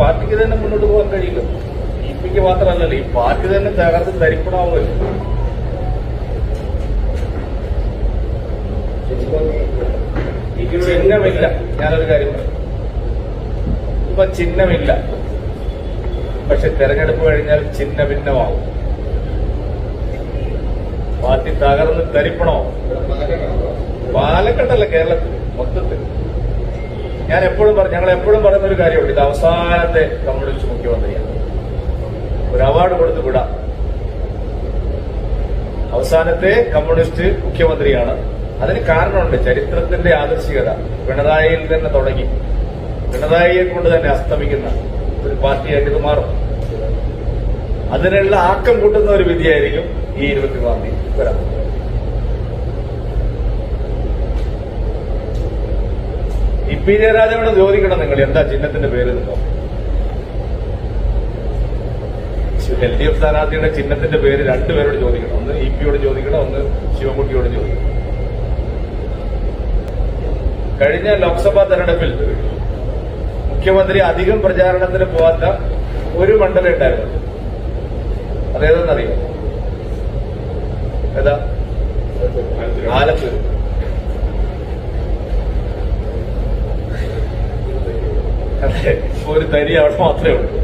പാർട്ടിക്ക് തന്നെ മുന്നോട്ട് പോകാൻ കഴിയില്ല. ഇ പിക്ക് മാത്രമല്ലല്ലോ ഈ പാർട്ടി തന്നെ തകർത്ത് തരിപ്പണാവുമല്ലോ. ചിഹ്നമില്ല. ഞാനൊരു കാര്യം പറയാം. ഇപ്പൊ ചിഹ്നമില്ല. പക്ഷെ തെരഞ്ഞെടുപ്പ് കഴിഞ്ഞാൽ ചിഹ്ന ഭിന്നമാവും പാർട്ടി തകർന്ന് തരിപ്പണോ പാലക്കാട്ടല്ല കേരളത്തിൽ മൊത്തത്തിൽ ഞാൻ എപ്പോഴും പറഞ്ഞു ഞങ്ങൾ എപ്പോഴും പറയുന്ന ഒരു കാര്യമുണ്ട്. ഇത് അവസാനത്തെ കമ്മ്യൂണിസ്റ്റ് മുഖ്യമന്ത്രിയാണ്. ഒരു അവാർഡ് കൊടുത്ത് വിടാം. അവസാനത്തെ കമ്മ്യൂണിസ്റ്റ് മുഖ്യമന്ത്രിയാണ്. അതിന് കാരണമുണ്ട്. ചരിത്രത്തിന്റെ ആദർശികത. പിണറായിയിൽ തന്നെ തുടങ്ങി. പിണറായിയെ കൊണ്ട് തന്നെ അസ്തമിക്കുന്ന ഒരു പാർട്ടിയായിട്ട് ഇത് മാറും. അതിനുള്ള ആക്കം കൂട്ടുന്ന ഒരു വിധിയായിരിക്കും ഈ ഇരുപത്തിമൂന്നാം തീയതി വരാൻ ഇ ജയരാജനോട് ചോദിക്കണം നിങ്ങൾ എന്താ ചിഹ്നത്തിന്റെ പേര് നിന്നോ എൽ ഡി എഫ് സ്ഥാനാർത്ഥിയുടെ ചിഹ്നത്തിന്റെ പേര് രണ്ടുപേരോട് ചോദിക്കണം. ഒന്ന് ഇ പിയോട് ചോദിക്കണം ഒന്ന് ശിവൻകുട്ടിയോട് ചോദിക്കണം. കഴിഞ്ഞ ലോക്സഭാ തെരഞ്ഞെടുപ്പിൽ മുഖ്യമന്ത്രി അധികം പ്രചാരണത്തിന് പോവാത്ത ഒരു മണ്ഡലം ഉണ്ടായിരുന്നു. അതേതെന്നറിയാം ഏതാ? ആലത്തൂർ ഒരു തരി അവിടെ മാത്രമേ ഉള്ളൂ.